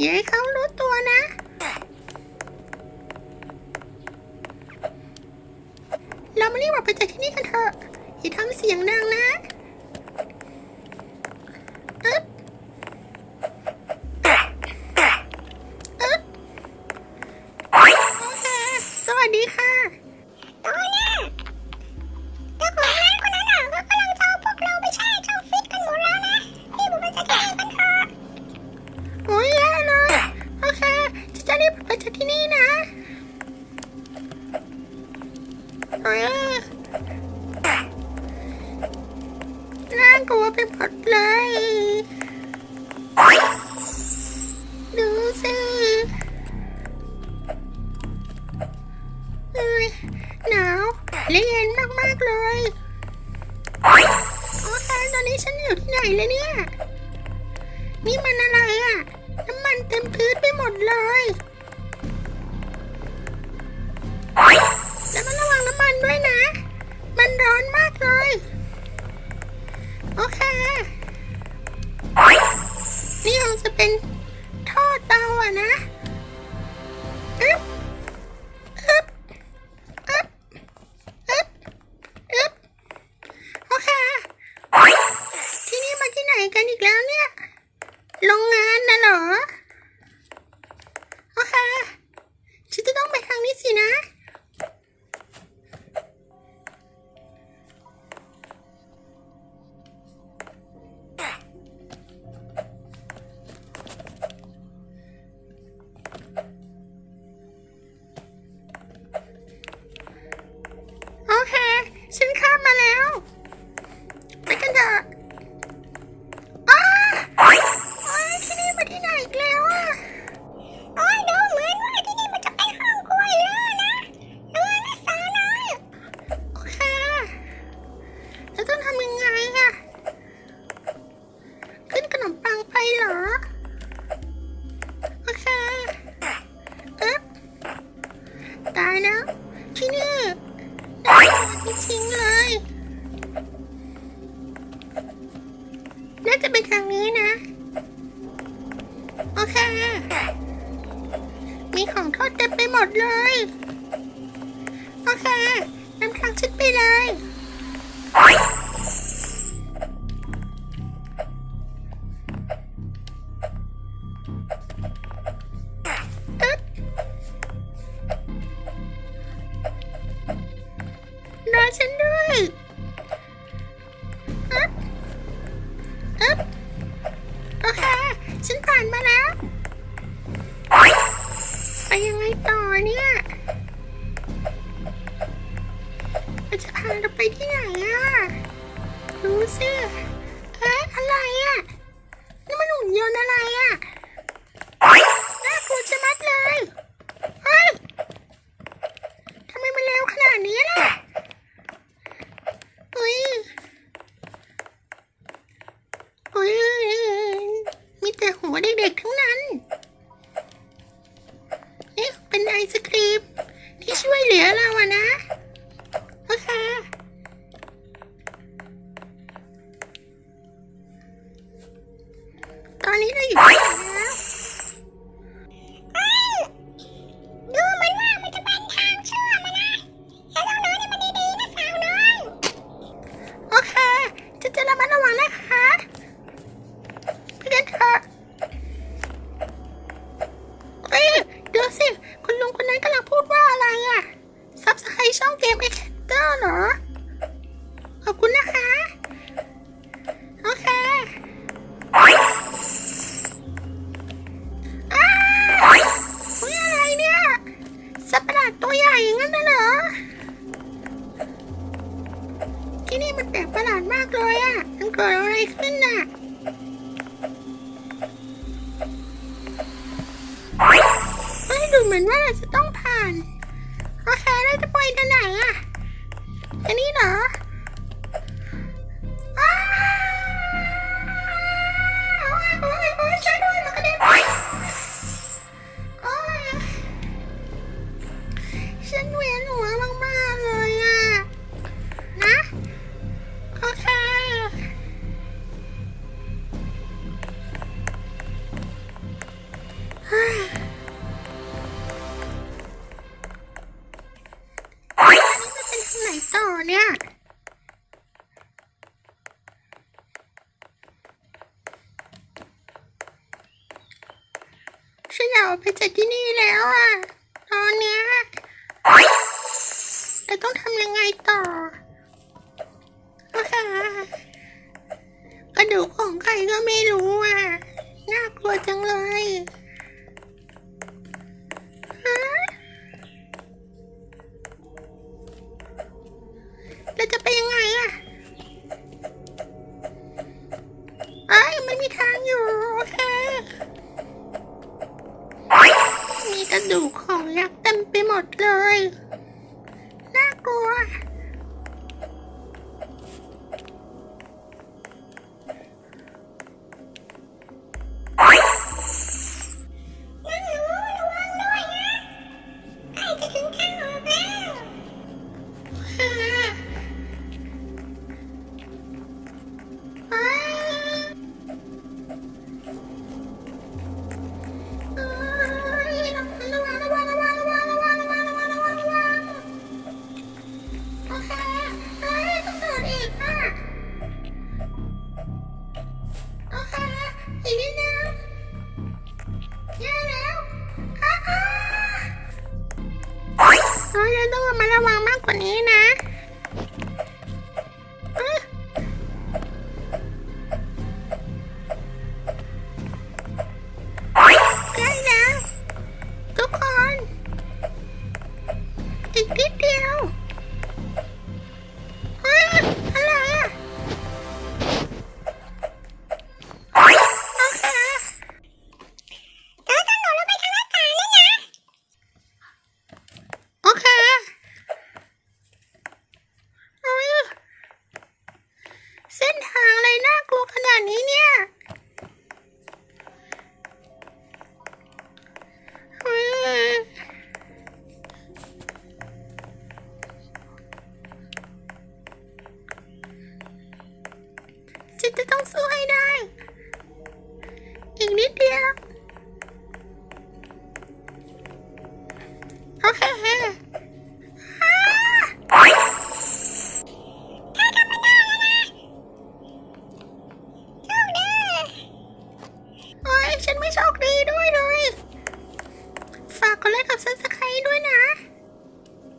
อย่าให้เขารู้ตัวนะ เรามารีบออกไปจากที่นี่กันเถอะ อย่าทำเสียงดังนะ ไปจากที่นี่นะโอ้ยน่ากลัวไปหมดเลย ดูสิเอ้ยหนาวและเย็นมาก ๆ เลยโอเคตอนนี้ฉันอยู่ที่ไหนเลยเนี่ย นี่มันอะไรอะ่ะ น้ำมันเต็มพื้นไปหมดเลย ด้วยนะ มันร้อนมากเลย โอเค โอเค มีของทอดเต็มไปหมดเลย โอเค น้ำทางฉันไปเลย รอฉันด้วย ต่อเนี่ยมันจะพาเราไปที่ไหนอะรู้สิเอ๊ะอะไรอะนี่มันหุ่นยนต์อะไรอะ ช่องเกมเอ็กเตอร์เหรอ ขอบคุณนะคะ โอเคอ้าวอุ๊ยอะไรเนี่ยสัตว์ประหลาดตัวใหญ่อย่างนั้นน่ะเหรอ ที่นี่มันแปลกประหลาดมากเลยอะมันเกิดอะไรขึ้นน่ะเฮ้ยดูเหมือนว่าเราจะต้องผ่าน โอเคเราจะไปทางไหนอะอันนี้เหรอโอ๊ยโอ๊ยโอ๊ยช่วยด้วยมันกระเด็นโอ๊ยฉันเวียนหัวมา เนี่ย ฉันอยากไปจากที่นี่แล้วอะ นักเต็มไปหมดเลย น่ากลัว ต้องระมัดระวังมากกว่านี้นะใกล้แล้วทุกคน อีกนิดเดียว ว่นี้เนี่ยจะต้องสู้ให้ได้